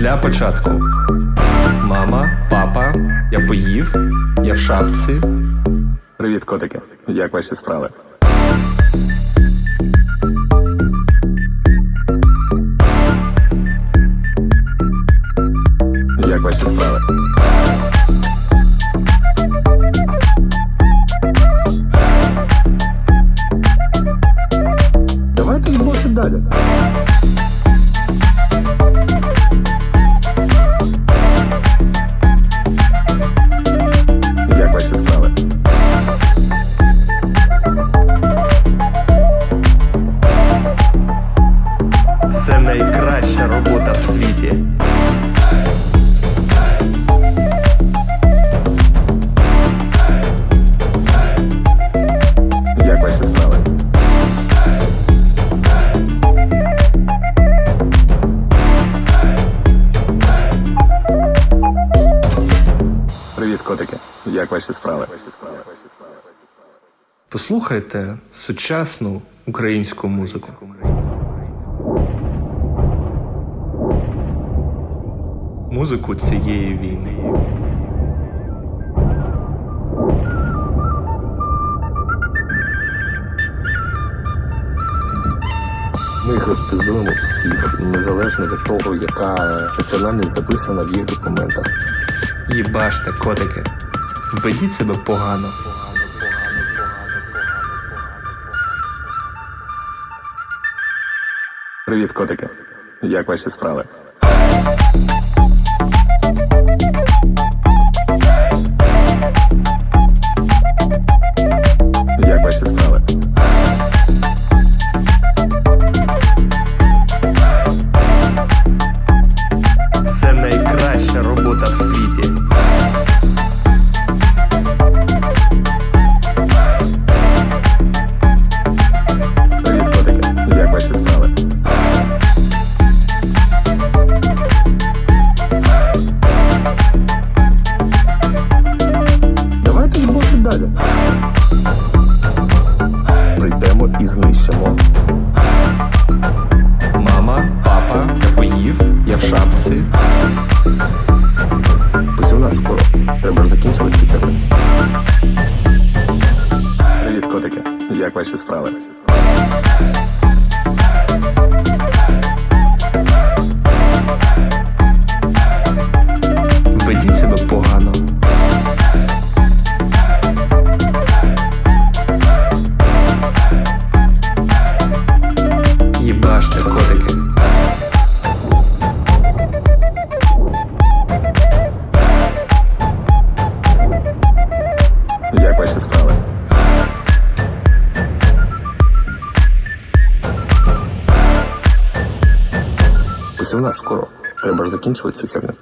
Для початку. Мама, папа, я поїв, я в шапці. Привіт, котики. Як ваші справи? Як ваші справи? Давайте їбоси далі. Котики. Як ваші справи? Послухайте сучасну українську музику. Музику цієї війни. Ми їх розпіздуємо всіх, незалежно від того, яка національність записана в їх документах. Їбаште, котики. Ведіть себе погано. Привіт, котики. Як ваші справи? Мама, папа, я поїв, я в шапці. Ось у нас скоро. Треба ж закінчувати фірму. Привіт, котики. Як ваші справи? Ось у нас скоро. Треба ж закінчувати цю фірму.